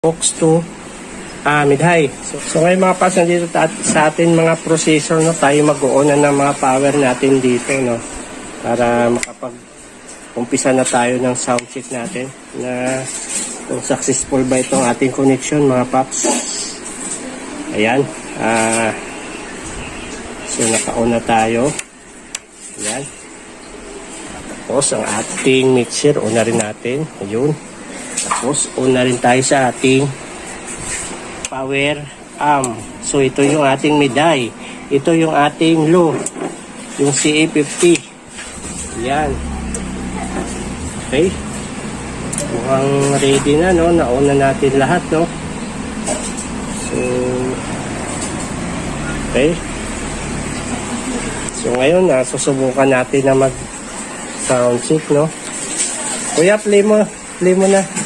Box 2 ah, mid-high. So, so ngayon mga paps, nandito sa atin mga processor, no, tayo mag-uuna ng mga power natin dito, no, para makapag umpisa na tayo ng sound check natin na kung successful ba itong ating connection mga paps. Ayan. Ah, so nakauna tayo. Ayan. Tapos ang ating mixer, una rin natin. Ayun. Tapos una rin tayo sa ating power arm. So ito yung ating meday. Ito yung ating low. Yung CA50. Yan. Okay. Mukhang ready na, no? Nauna natin lahat, no? So, okay. So ngayon, na susubukan natin na mag sound check, no? Kuya, play mo. Play mo na.